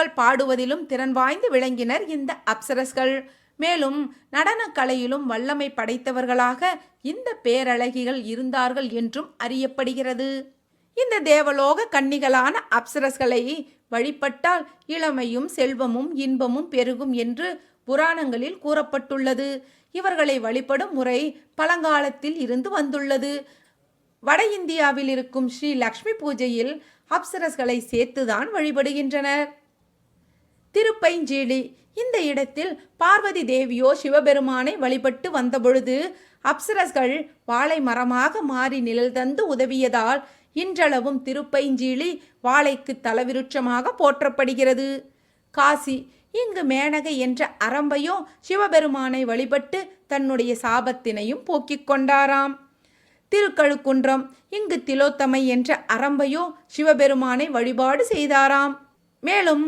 பாடல்கள் பாடுவதிலும் திறன் வாய்ந்து விளங்கினர் இந்த அப்சரஸ்கள். மேலும் நடனக் கலையிலும் வல்லமை படைத்தவர்களாக இந்த பேரழகிகள் இருந்தார்கள் என்றும் அறியப்படுகிறது. இந்த தேவலோக கன்னிகளான அப்சரஸ்களை வழிபட்டால் இளமையும் செல்வமும் இன்பமும் பெருகும் என்று புராணங்களில் கூறப்பட்டுள்ளது. இவர்களை வழிபடும் முறை பழங்காலத்தில் இருந்து வந்துள்ளது. வட இந்தியாவில் இருக்கும் ஸ்ரீ லக்ஷ்மி பூஜையில் அப்சரஸ்களை சேர்த்துதான் வழிபடுகின்றனர். திருப்பைஞ்சேலி. இந்த இடத்தில் பார்வதி தேவியோ சிவபெருமானை வழிபட்டு வந்தபொழுது அப்சரஸ்கள் வாழை மரமாக மாறி நிழல் தந்து உதவியதால் இன்றளவும் திருப்பைஞ்சீலி வாழைக்கு தலவிருட்சமாக போற்றப்படுகிறது. காசி இங்கு மேனகை என்ற அரம்பையோ சிவபெருமானை வழிபட்டு தன்னுடைய சாபத்தினையும் போக்கிக் கொண்டாராம். திருக்கழுக்குன்றம் இங்கு திலோத்தமை என்ற அரம்பையோ சிவபெருமானை வழிபாடு செய்தாராம். மேலும்